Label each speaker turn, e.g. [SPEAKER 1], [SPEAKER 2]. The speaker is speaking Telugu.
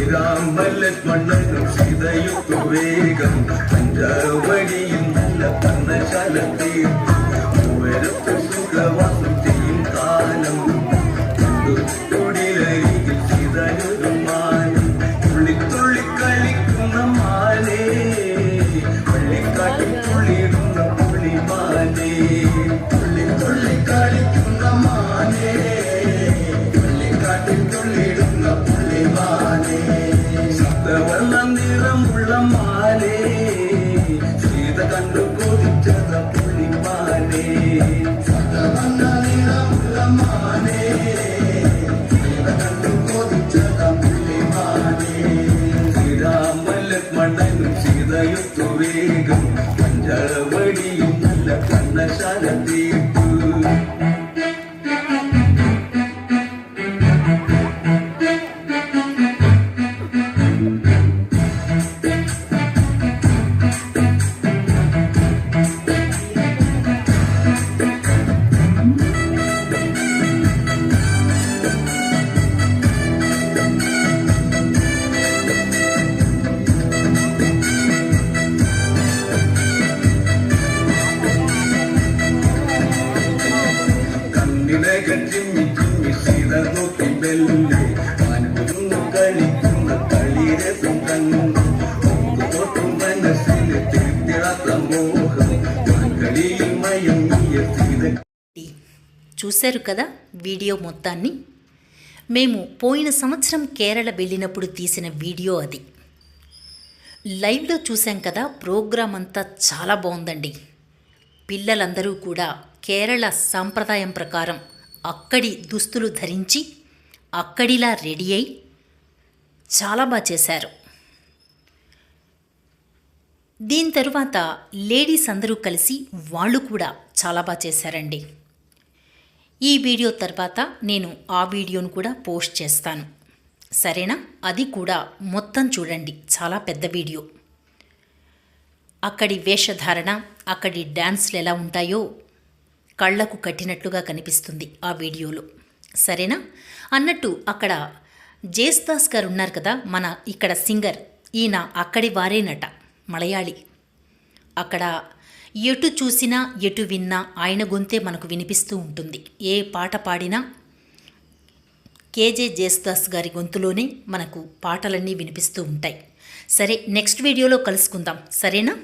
[SPEAKER 1] ശ്രീരാം വല്ലമണ്ണനും സീതയുക്ത വേഗം. പഞ്ചാവടിയും നല്ല പന്നശാലത്തേക്കും Hãy subscribe cho kênh Ghiền đi.
[SPEAKER 2] చూశారు కదా వీడియో మొత్తాన్ని? మేము పోయిన సంవత్సరం కేరళ వెళ్ళినప్పుడు తీసిన వీడియో అది. లైవ్లో చూసాం కదా ప్రోగ్రాం అంతా చాలా బాగుందండి. పిల్లలందరూ కూడా కేరళ సాంప్రదాయం ప్రకారం అక్కడి దుస్తులు ధరించి అక్కడిలా రెడీ అయి చాలా బాగా చేశారు. దీని తరువాత లేడీస్ అందరూ కలిసి వాళ్ళు కూడా చాలా బాగా చేశారండి. ఈ వీడియో తర్వాత నేను ఆ వీడియోను కూడా పోస్ట్ చేస్తాను. సరేనా? అది కూడా మొత్తం చూడండి. చాలా పెద్ద వీడియో. అక్కడి వేషధారణ అక్కడి డ్యాన్స్లు ఎలా ఉంటాయో కళ్ళకు కట్టినట్లుగా కనిపిస్తుంది ఆ వీడియోలో. సరేనా? అన్నట్టు అక్కడ జేస్దాస్ గారు ఉన్నారు కదా మన ఇక్కడ సింగర్. ఈయన అక్కడి వారేనట మలయాళి. అక్కడ ఎటు చూసినా ఎటు విన్నా ఆయన గొంతే మనకు వినిపిస్తూ ఉంటుంది. ఏ పాట పాడినా కేజే జేస్దాస్ గారి గొంతులోనే మనకు పాటలన్నీ వినిపిస్తూ ఉంటాయి. సరే నెక్స్ట్ వీడియోలో కలుసుకుందాం. సరేనా?